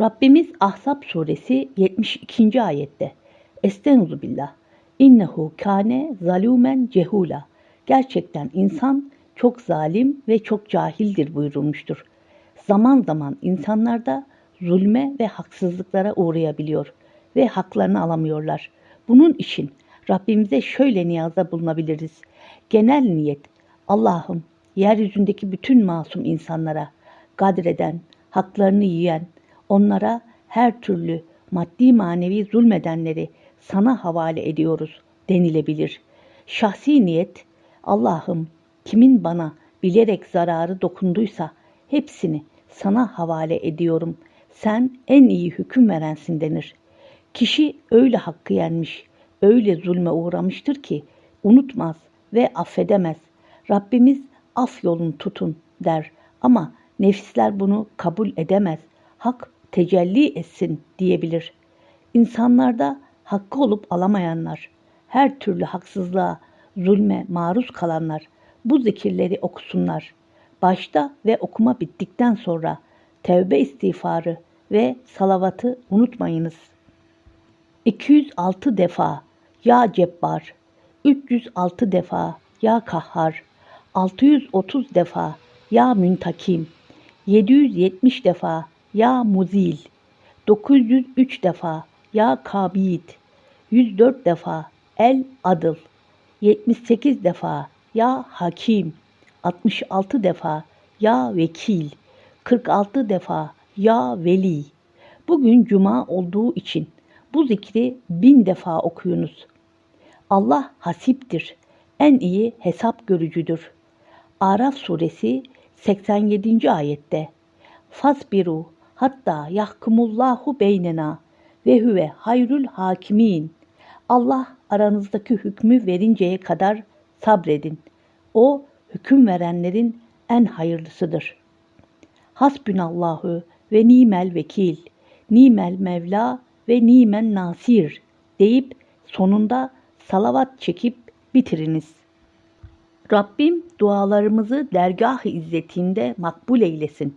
Rabbimiz Ahzab suresi 72. ayette Estaizu billah İnnehu kâne zalûmen cehûla Gerçekten insan çok zalim ve çok cahildir buyurulmuştur. Zaman zaman insanlar da zulme ve haksızlıklara uğrayabiliyor ve haklarını alamıyorlar. Bunun için Rabbimize şöyle niyazda bulunabiliriz. Genel niyet Allah'ım yeryüzündeki bütün masum insanlara kadreden, haklarını yiyen, onlara her türlü maddi manevi zulmedenleri sana havale ediyoruz denilebilir. Şahsi niyet Allah'ım kimin bana bilerek zararı dokunduysa hepsini sana havale ediyorum. Sen en iyi hüküm verensin denir. Kişi öyle hakkı yenmiş, öyle zulme uğramıştır ki unutmaz ve affedemez. Rabbimiz af yolunu tutun der ama nefisler bunu kabul edemez. Hak tecelli etsin diyebilir. İnsanlarda hakkı olup alamayanlar, her türlü haksızlığa, zulme maruz kalanlar bu zikirleri okusunlar. Başta ve okuma bittikten sonra tevbe istiğfarı ve salavatı unutmayınız. 206 defa Ya Cebbar, 306 defa Ya Kahhar, 630 defa Ya Müntakim, 770 defa Ya Muzil, 903 defa Ya Kabid, 104 defa El Adıl, 78 defa Ya Hakim, 66 defa Ya Vekil, 46 defa Ya Veli. Bugün cuma olduğu için bu zikri bin defa okuyunuz. Allah hasiptir, en iyi hesap görücüdür. Araf suresi 87. ayette Fasbiru hatta yahkumullahu beynena ve huve hayrul hakimin. Allah aranızdaki hükmü verinceye kadar sabredin. O hüküm verenlerin en hayırlısıdır. Hasbünallahu ve nimel vekil, nimel mevla ve nimen nasir deyip sonunda salavat çekip bitiriniz. Rabbim dualarımızı dergah-ı izzetinde makbul eylesin.